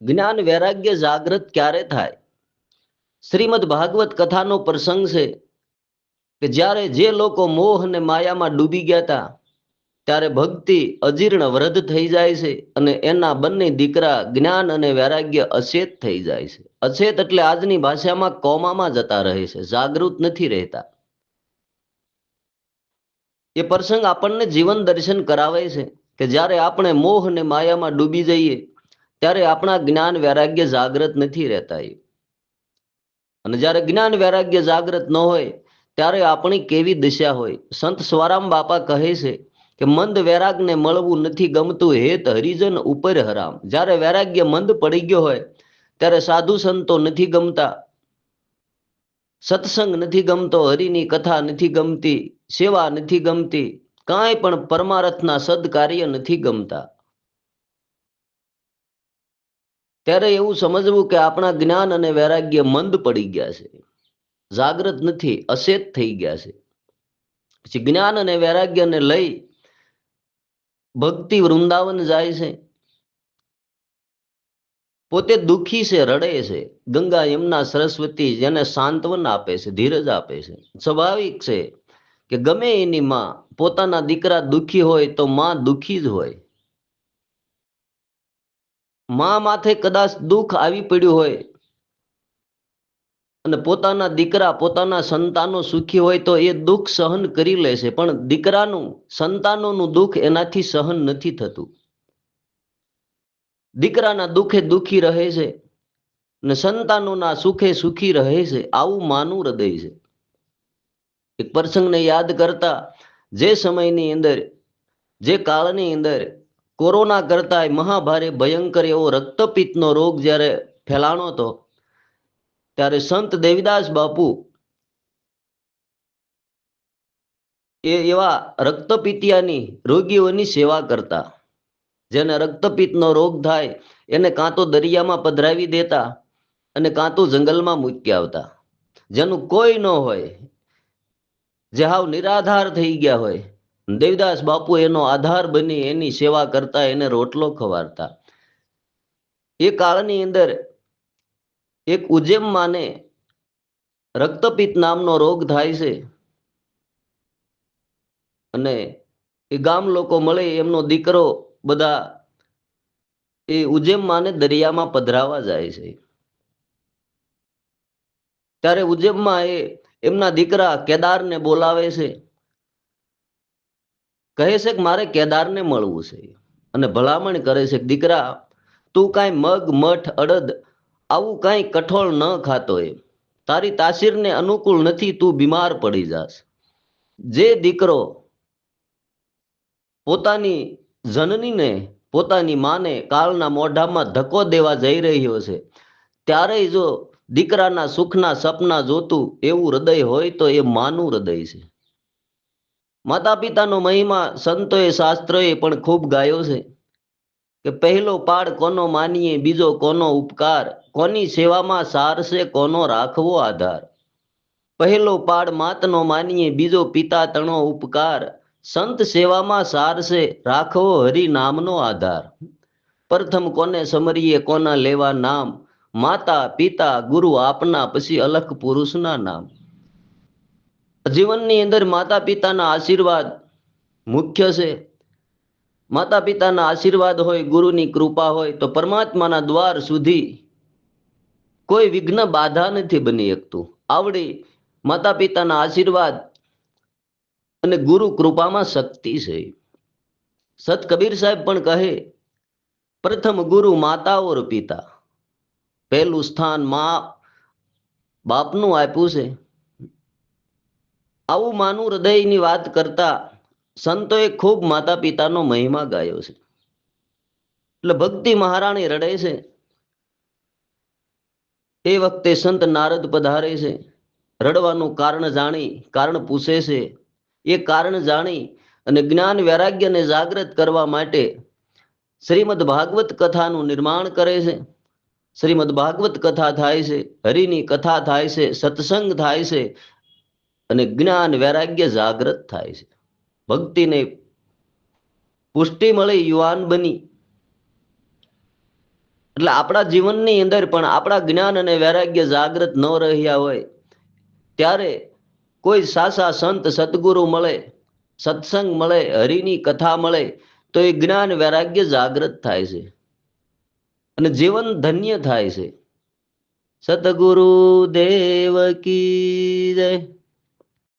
જ્ઞાન વૈરાગ્ય જાગૃત ક્યારે થાય? શ્રીમદ ભાગવત કથાનો પ્રસંગ છે કે જ્યારે જે લોકો મોહ અને માયામાં ડૂબી ગયા હતા, ત્યારે ભક્તિ અજીર્ણ વૃદ્ધ થઈ જાય છે અને એના બંને દીકરા જ્ઞાન અને વૈરાગ્ય અચેત થઈ જાય છે. અચેત એટલે આજની ભાષામાં કોમામાં જતા રહે છે, જાગૃત નથી રહેતા. એ પ્રસંગ આપણને જીવન દર્શન કરાવે છે કે જ્યારે આપણે મોહ અને માયામાં ડૂબી જઈએ ત્યારે આપણા જ્ઞાન વૈરાગ્ય જાગૃત નથી રહેતા એ. અને જ્યારે જ્ઞાન વૈરાગ્ય જાગૃત ન હોય, ત્યારે આપણી કેવી દિશા હોય? સંત સ્વરામ બાપા કહે છે કે, મંદ વૈરાગને મળવું નથી ગમતું, હેત હરિજન ઉપર હરામ. જ્યારે વૈરાગ્ય મંદ પડી ગયો હોય, ત્યારે સાધુ સંતો નથી ગમતા, સત્સંગ નથી ગમતો, હરિની કથા નથી ગમતી, સેવા નથી ગમતી, કાંઈ પણ પરમારથના સદકાર્ય નથી ગમતા. ત્યારે એવું સમજવું કે આપણા જ્ઞાન અને વૈરાગ્ય મંદ પડી ગયા છે. જાગ્રત નથી અચેત થઈ ગયા છે. પછી જ્ઞાન અને વૈરાગ્યને લઈ ભક્તિ વૃંદાવન જાય છે. પોતે દુખી છે, રડે છે. ગંગા યમુના સરસ્વતી જેને સાંત્વન આપે છે, ધીરજ આપે છે. સ્વાભાવિક છે કે ગમે એની માં પોતાના દીકરા દુખી હોય તો માં દુખી જ હોય. માં માથે કદાચ દુઃખ આવી પડ્યું હોય અને પોતાના દીકરા પોતાના સંતાનો સુખી હોય તો એ દુઃખ સહન કરી લે છે. પણ દીકરાનું, સંતાનોનું દુઃખ એનાથી સહન નથી થતું. દીકરાના દુઃખે દુઃખી રહે છે અને સંતાનોના સુખે સુખી રહે છે. આવું માનું હૃદય છે. એક પ્રસંગને યાદ કરતા જે સમયની અંદર, જે કાળની અંદર કોરોના કરતા મહાભારે ભયંકર એવો રક્તપિત્તનો રોગ જ્યારે ફેલાણો હતો, ત્યારે સંત દેવીદાસ બાપુ એ એવા રક્તપિતિયાની રોગીઓની સેવા કરતા. જેને રક્તપિત્તનો રોગ થાય, એને કાં તો દરિયામાં પધરાવી દેતા અને કાં તો જંગલમાં મૂકી આવતા. જેનું કોઈ ન હોય, જે હાવ નિરાધાર થઈ ગયા હોય દેવદાસ બાપુ એનો આધાર બની એની સેવા કરતા, એને રોટલો ખવારતા એ કાળની અંદર એક ઉજ્જૈનમાંને રક્તપિત્ત નામનો રોગ થાય છે. અને એ ગામ લોકો મળે, એમનો દીકરો બધા એ ઉજ્જૈનમાંને દરિયામાં પધરાવા જાય છે. ત્યારે ઉજેમમાં એ એમના દીકરા કેદારને બોલાવે છે. કહે છે કે મારે કેદારને મળવું છે. અને ભલામણ કરે છે કે દીકરા, તું કાંઈ મગ, મઠ, અડદ આવું કાંઈ કઠોળ ન ખાતો એ તારી તાસીરને અનુકૂળ નથી, તું બીમાર પડી જાસ જે દીકરો પોતાની જનનીને, પોતાની માને કાળના મોઢામાં ધક્કો દેવા જઈ રહ્યો છે ત્યારે જો દીકરાના સુખના સપના જોતું એવું હૃદય હોય તો એ માનું હૃદય છે. માતા પિતાનો મહિમા સંતોએ, શાસ્ત્રોએ પણ ખૂબ ગાયો છે કે પહેલો પાડ કોનો માનીએ, બીજો કોનો ઉપકાર, કોની સેવામાં સાર છે, કોનો રાખવો આધાર. પહેલો પાડ માતનો માનીએ, બીજો પિતા તણો ઉપકાર, સંત સેવામાં સાર છે, રાખવો હરિ નામનો આધાર. પ્રથમ કોને સમરીએ, કોના લેવા નામ? માતા, પિતા, ગુરુ, આપના, પછી અલખ પુરુષના નામ. જીવનની અંદર માતા પિતાના આશીર્વાદ મુખ્ય છે. માતા પિતાના આશીર્વાદ હોય, ગુરુની કૃપા હોય, તો પરમાત્માના દ્વાર સુધી કોઈ વિઘ્ન બાધા નથી બની શકતું. આવડી માતા પિતાના આશીર્વાદ અને ગુરુ કૃપામાં શક્તિ છે. સત કબીર સાહેબ પણ કહે, પ્રથમ ગુરુ માતા ઓર પિતા. પહેલું સ્થાન મા બાપનું આપ્યું છે. આવું માનું હૃદયની વાત કરતા સંતોએ ખૂબ માતા પિતાનો મહિમા ગાયો છે. એટલે ભક્તિ મહારાણી રડે છે. એ વખતે સંત નારદ પધારે છે. રડવાનું કારણ જાણી, કારણ પૂછે છે. એ કારણ જાણી અને જ્ઞાન વૈરાગ્યને જાગૃત કરવા માટે શ્રીમદ ભાગવત કથાનું નિર્માણ કરે છે. શ્રીમદ ભાગવત કથા થાય છે, હરિની કથા થાય છે, સત્સંગ થાય છે અને જ્ઞાન વૈરાગ્ય જાગૃત થાય છે. ભક્તિને પુષ્ટિ મળે યુવાન બની. એટલે આપણા જીવનની અંદર પણ આપણા જ્ઞાન અને વૈરાગ્ય જાગૃત ન રહ્યા હોય, ત્યારે કોઈ સાસા સંત, સદગુરુ મળે, સત્સંગ મળે, હરિની કથા મળે, તો એ જ્ઞાન વૈરાગ્ય જાગૃત થાય છે. અને જીવન ધન્ય થાય છે. સતગુરુ દેવ કી જય.